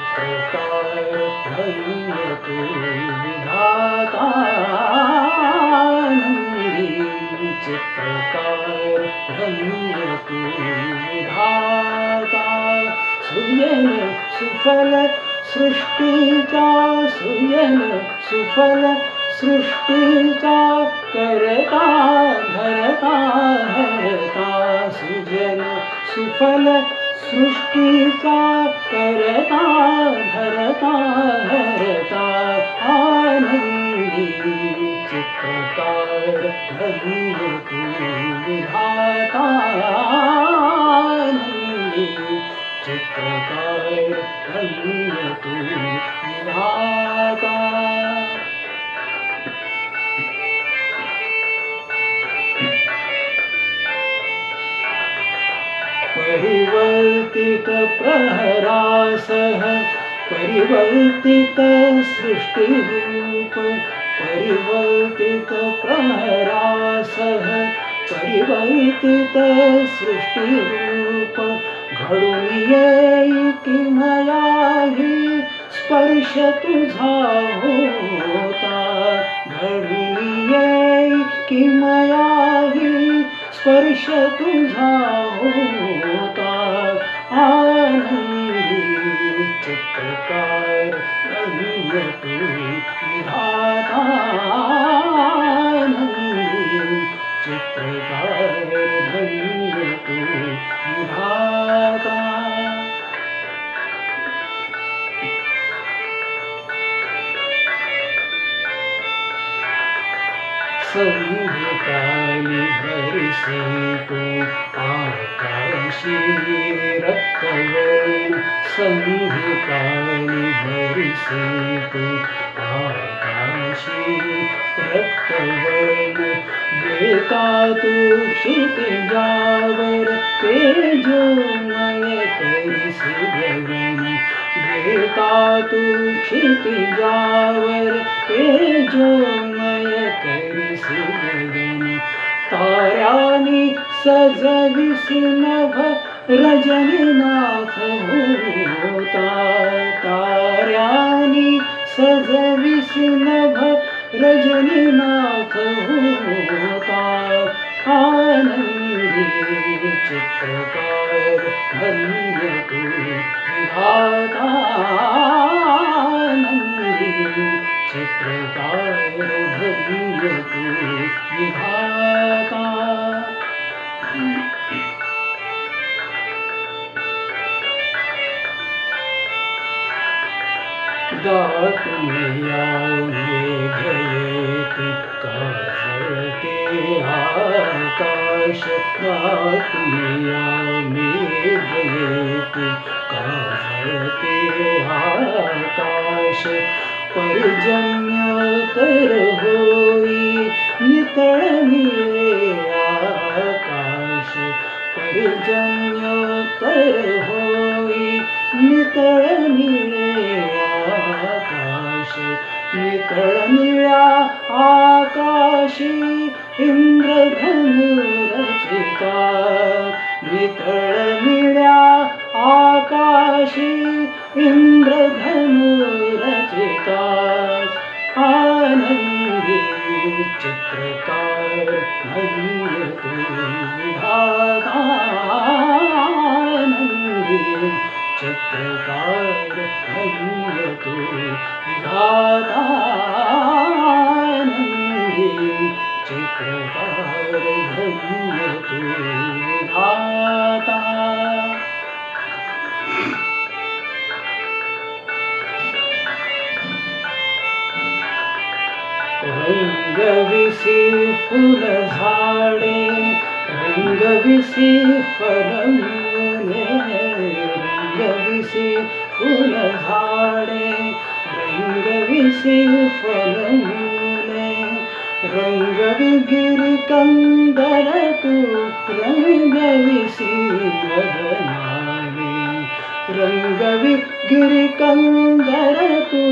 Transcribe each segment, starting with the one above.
Car धकार धाता सुयन सुफल सृष्टिता सुयन सुफल सृष्टिता करता धरता हरता सुजन सुफल सृष्टि सा करता धरता चित्रकार आनन्दीचार सह परिवर्तित सृष्टिरूप परिवर्तित प्रमरासः परिवर्तित सृष्टिरूपमया स्पर्शतुता धनीयै किमया आनन्द संध्याकाळी भरसे तू आकाशी रक्तवर्ण संध्याकाळी भरसे तू आकाशी रक्तवर्ण वेता तू क्षितिजावर तेजोमय करिसी गगन वेता तू क्षितिजावर तेजोमय करिसी गगन ताऱ्यानी सजविसी नभ रजनीनाथ होता। ताऱ्यानी सजविसी नभ रजनीनाथ होता। आनंदी चित्रकार धन्य तू विधाता। चित्रकार धन्य मेघयेति काफते आकाश दातुमिया मेघयेति काफते आकाश पर्जन्यतर होई नितळनिळे आकाश पर्जन्यतर होई नितळनिळे ळनि आकाशी इन्द्रधनुरचिता रचिता आकाशी इन्द्रधनुरचिता आनन्दी चित्रकार मङ्ग फुल झाडे रंगविसी फलमुले रंगविसी फुल झाडे रंगविसी फलमुले रंगविगिरी कंदर तू रंगविसी बदनाले रंगवी गिरिकंदर तू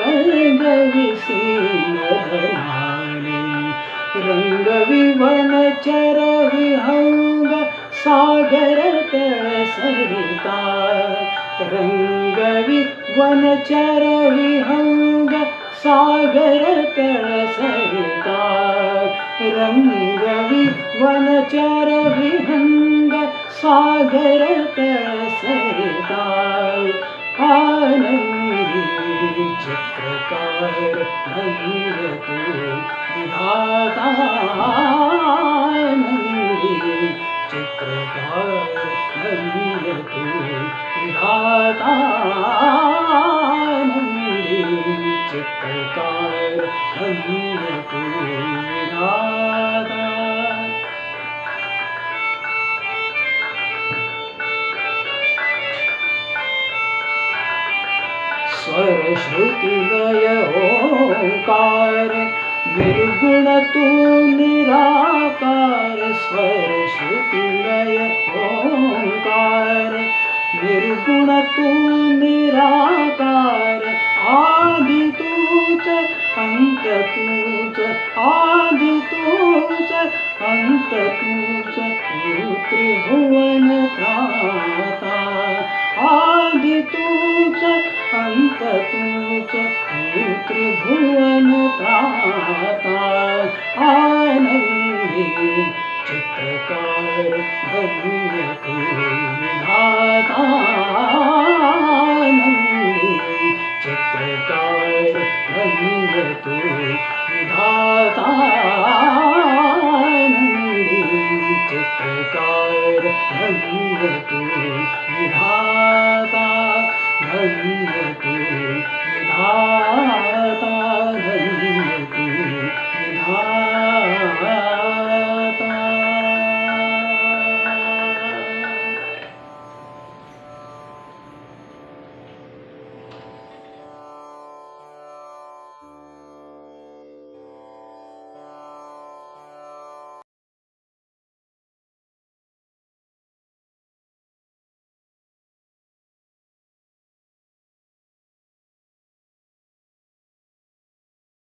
रंगविसी मधनाने रङ्ग विवन चर विहङ्ग वन सरिता रङ्ग विवन चर विहङ्ग चरवि सरिता रङ्ग विवन चर विहङ्ग हङ्गर सरिता आनन्द चित्रकार रंग तू विधाता आनंदी चित्रकार रंग तू विधाता सरस्वतीमय ओंकार निर्गुण तू निराकार सरस्वतीमय ओंकार निर्गुण तू निराकार।